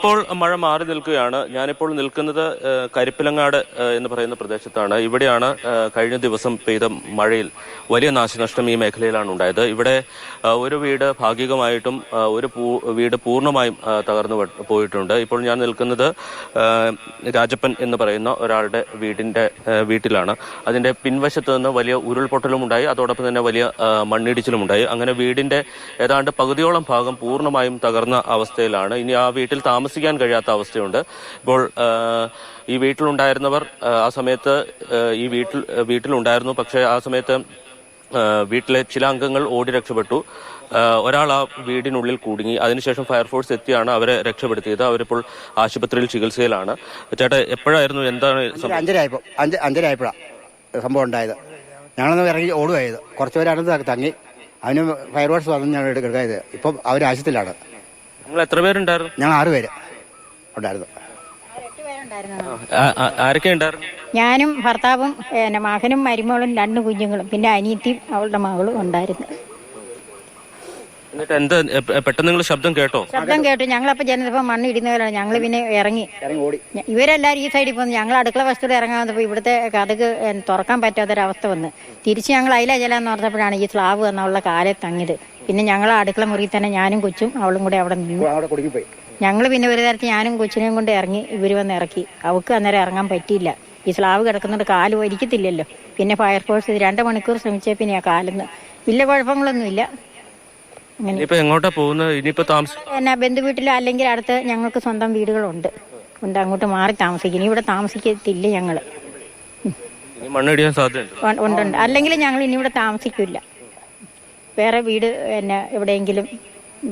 ഇപ്പോൾ മഴ മാറി നിൽക്കുകയാണ്. ഞാനിപ്പോൾ നിൽക്കുന്നത് കരിപ്പിലങ്ങാട് എന്ന് പറയുന്ന പ്രദേശത്താണ്. ഇവിടെയാണ് കഴിഞ്ഞ ദിവസം പെയ്ത മഴയിൽ വലിയ നാശനഷ്ടം ഈ മേഖലയിലാണ് ഉണ്ടായത്. ഇവിടെ ഒരു വീട് ഭാഗികമായിട്ടും ഒരു വീട് പൂർണമായും തകർന്നു പോയിട്ടുണ്ട്. ഇപ്പോൾ ഞാൻ നിൽക്കുന്നത് രാജപ്പൻ എന്ന് പറയുന്ന ഒരാളുടെ വീടിന്റെ വീട്ടിലാണ്. അതിന്റെ പിൻവശത്ത് നിന്ന് വലിയ ഉരുൾപൊട്ടലും ഉണ്ടായി. അതോടൊപ്പം തന്നെ വലിയ മണ്ണിടിച്ചിലും ഉണ്ടായി. അങ്ങനെ വീടിന്റെ ഏതാണ്ട് പകുതിയോളം ഭാഗം പൂർണമായും തകർന്ന അവസ്ഥയിലാണ്. ഇനി ആ വീട്ടിൽ താമസിക്കാൻ കഴിയാത്ത അവസ്ഥയുണ്ട്. ഇപ്പോൾ ഈ വീട്ടിലുണ്ടായിരുന്നവർ ആ സമയത്ത് ഈ വീട്ടിൽ വീട്ടിലുണ്ടായിരുന്നു. പക്ഷേ ആ സമയത്ത് വീട്ടിലെ ചില അംഗങ്ങൾ ഓടി രക്ഷപ്പെട്ടു. ഒരാൾ ആ വീടിനുള്ളിൽ കുടുങ്ങി. അതിനുശേഷം ഫയർഫോഴ്സ് എത്തിയാണ് അവരെ രക്ഷപ്പെടുത്തിയത്. അവരിപ്പോൾ ആശുപത്രിയിൽ ചികിത്സയിലാണ്. ചേട്ടാ എപ്പോഴായിരുന്നു? എന്താണ് അഞ്ചരായപ്പോ അഞ്ചരായപ്പോഴാണ് അഞ്ച് അഞ്ചര സംഭവം ഉണ്ടായത്. ഞങ്ങളൊന്ന് ഇറങ്ങി ഓടുകയത് കുറച്ചുപേരാണ് പേര് തങ്ങി. അതിന് ഫയർഫോഴ്സ് വന്ന് ഞങ്ങൾ എടുക്കായത് ഇപ്പം അവർ ആശുപത്രിയിലാണ്. നിങ്ങൾ എത്ര പേരുണ്ടായിരുന്നു? ഞങ്ങൾ ആറ് പേര് ഉണ്ടായിരുന്നു. ആരൊക്കെ ഉണ്ടായിരുന്നു? ഞാനും ഭർത്താവും പിന്നെ മകനും മരുമകളും രണ്ട് കുഞ്ഞുങ്ങളും പിന്നെ അനിയത്തിയും അവളുടെ മകളും ഉണ്ടായിരുന്നു. എന്നിട്ട് എന്താ പെട്ടെന്ന് നിങ്ങൾ ശബ്ദം കേട്ടോ? ശബ്ദം കേട്ടു. ഞങ്ങളപ്പോ ജനതപ്പം മണ്ണ് ഇടുന്നവരാണ് ഞങ്ങൾ പിന്നെ ഇറങ്ങി. ഇവരെല്ലാരും ഈ സൈഡിൽ പോകുന്നു ഞങ്ങൾ അടുക്കള വസ്തുത ഇറങ്ങാൻ വന്നപ്പോ ഇവിടുത്തെ കഥക് തുറക്കാൻ പറ്റാത്തൊരവസ്ഥ വന്ന്. തിരിച്ച് ഞങ്ങൾ അതിലെ ചെല്ലാന്ന് പറഞ്ഞപ്പോഴാണ് ഈ സ്ലാവ് എന്നുള്ള കാലെ തങ്ങിയത്. പിന്നെ ഞങ്ങൾ അടുക്കള മുറിയിൽ തന്നെ ഞാനും കൊച്ചും അവളും കൂടെ അവിടെ നിന്നു. ഞങ്ങൾ പിന്നെ ഒരു തരത്തിൽ ഞാനും കൊച്ചിനെയും കൊണ്ട് ഇറങ്ങി ഇവർ വന്ന് ഇറക്കി. അവൾക്ക് അന്നേരം ഇറങ്ങാൻ പറ്റിയില്ല. ഈ സ്ലാവ് കിടക്കുന്നുണ്ട് കാൽ വലിക്കത്തില്ലല്ലോ. പിന്നെ ഫയർഫോഴ്സ് രണ്ട് മണിക്കൂർ ശ്രമിച്ചേ പിന്നെ ആ കാലിന്ന്. വലിയ കുഴപ്പങ്ങളൊന്നുമില്ല. ഇനിയിപ്പോ എങ്ങോട്ടാ പോകുന്നത്? ഇനിയിപ്പോ താമസം എന്നാ ബന്ധുവീട്ടിലോ അല്ലെങ്കിൽ അടുത്ത് ഞങ്ങൾക്ക് സ്വന്തം വീടുകളുണ്ട്. ഉണ്ട് അങ്ങോട്ട് മാറി താമസിക്കും. ഇനി ഇവിടെ താമസിക്കത്തില്ല ഞങ്ങൾ. മണ്ണിടിയാൻ ഉണ്ട് ഉണ്ട് അല്ലെങ്കിൽ ഞങ്ങൾ ഇനി ഇവിടെ താമസിക്കില്ല. വേറെ വീട് പിന്നെ എവിടെയെങ്കിലും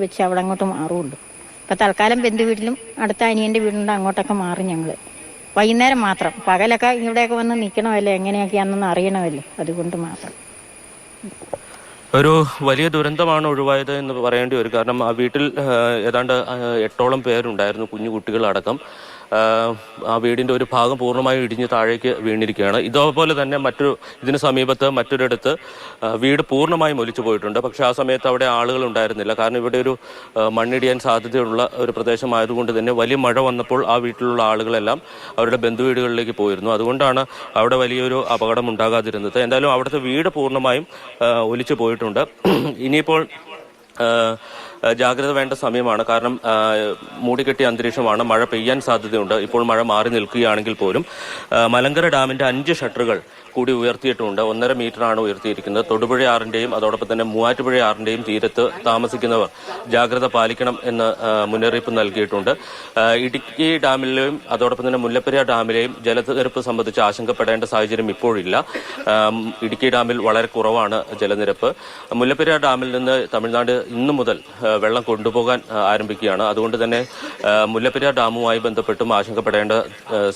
വെച്ച് അവിടെ അങ്ങോട്ട് മാറുള്ളൂ ഇപ്പം തൽക്കാലം ബന്ധു വീട്ടിലും അടുത്ത അനിയന്റെ വീടുണ്ട് അങ്ങോട്ടൊക്കെ മാറി ഞങ്ങൾ വൈകുന്നേരം മാത്രം. പകലൊക്കെ ഇവിടെയൊക്കെ വന്ന് നിൽക്കണമല്ലോ എങ്ങനെയൊക്കെയാണെന്ന് അറിയണമല്ലോ? അതുകൊണ്ട് മാത്രം. ഒരു വലിയ ദുരന്തമാണ് ഒഴിവായത് എന്ന് പറയേണ്ടി വരും. കാരണം ആ വീട്ടിൽ ഏതാണ്ട് എട്ടോളം പേരുണ്ടായിരുന്നു കുഞ്ഞു കുട്ടികളടക്കം. ആ, വീടിന്റെ ഒരു ഭാഗം പൂർണമായും ഇടിഞ്ഞ് താഴേക്ക് വീണിരിക്കുകയാണ്. ഇതേപോലെ തന്നെ മറ്റൊരു ഇതിന് സമീപത്ത് മറ്റൊരിടത്ത് വീട് പൂർണമായും ഒലിച്ചു പോയിട്ടുണ്ട്. പക്ഷേ ആ സമയത്ത് അവിടെ ആളുകൾ ഉണ്ടായിരുന്നില്ല. കാരണം ഇവിടെ ഒരു മണ്ണിടിയാൻ സാധ്യതയുള്ള ഒരു പ്രദേശമായതുകൊണ്ട് തന്നെ വലിയ മഴ വന്നപ്പോൾ ആ വീട്ടിലുള്ള ആളുകളെല്ലാം അവരുടെ ബന്ധുവീടുകളിലേക്ക് പോയിരുന്നു. അതുകൊണ്ടാണ് അവിടെ വലിയൊരു അപകടം ഉണ്ടാകാതിരുന്നത്. എന്തായാലും അവിടുത്തെ വീട് പൂർണമായും ഒലിച്ചു പോയിട്ടുണ്ട്. ഇനിയിപ്പോൾ ജാഗ്രത വേണ്ട സമയമാണ്. കാരണം മൂടിക്കെട്ടിയ അന്തരീക്ഷമാണ്. മഴ പെയ്യാൻ സാധ്യതയുണ്ട്. ഇപ്പോൾ മഴ മാറി നിൽക്കുകയാണെങ്കിൽ പോലും മലങ്കര ഡാമിന്റെ അഞ്ച് ഷട്ടറുകൾ കൂടി ഉയർത്തിയിട്ടുണ്ട്. ഒന്നര മീറ്ററാണ് ഉയർത്തിയിരിക്കുന്നത്. തൊടുപുഴ ആറിന്റെയും അതോടൊപ്പം തന്നെ മൂവാറ്റുപുഴ ആറിന്റെയും തീരത്ത് താമസിക്കുന്നവർ ജാഗ്രത പാലിക്കണം എന്ന് മുന്നറിയിപ്പ് നൽകിയിട്ടുണ്ട്. ഇടുക്കി ഡാമിലെയും അതോടൊപ്പം തന്നെ മുല്ലപ്പെരിയാർ ഡാമിലെയും ജലനിരപ്പ് സംബന്ധിച്ച് ആശങ്കപ്പെടേണ്ട സാഹചര്യം ഇപ്പോഴില്ല. ഇടുക്കി ഡാമിൽ വളരെ കുറവാണ് ജലനിരപ്പ്. മുല്ലപ്പെരിയാർ ഡാമിൽ നിന്ന് തമിഴ്നാട് ഇന്നു മുതൽ വെള്ളം കൊണ്ടുപോകാൻ ആരംഭിക്കുകയാണ്. അതുകൊണ്ട് തന്നെ മുല്ലപ്പെരിയാർ ഡാമുമായി ബന്ധപ്പെട്ടും ആശങ്കപ്പെടേണ്ട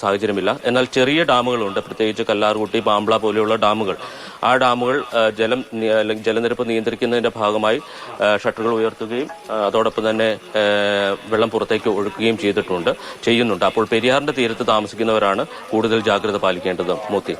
സാഹചര്യമില്ല. എന്നാൽ ചെറിയ ഡാമുകളുണ്ട്. പ്രത്യേകിച്ച് കല്ലാർകുട്ടി പാമ്പ്ള പോലെയുള്ള ഡാമുകൾ. ആ ഡാമുകൾ ജലം ജലനിരപ്പ് നിയന്ത്രിക്കുന്നതിന്റെ ഭാഗമായി ഷട്ടറുകൾ ഉയർത്തുകയും അതോടൊപ്പം തന്നെ വെള്ളം പുറത്തേക്ക് ഒഴുക്കുകയും ചെയ്തിട്ടുണ്ട് ചെയ്യുന്നുണ്ട്. അപ്പോൾ പെരിയാറിന്റെ തീരത്ത് താമസിക്കുന്നവരാണ് കൂടുതൽ ജാഗ്രത പാലിക്കേണ്ടത്. മോത്തി.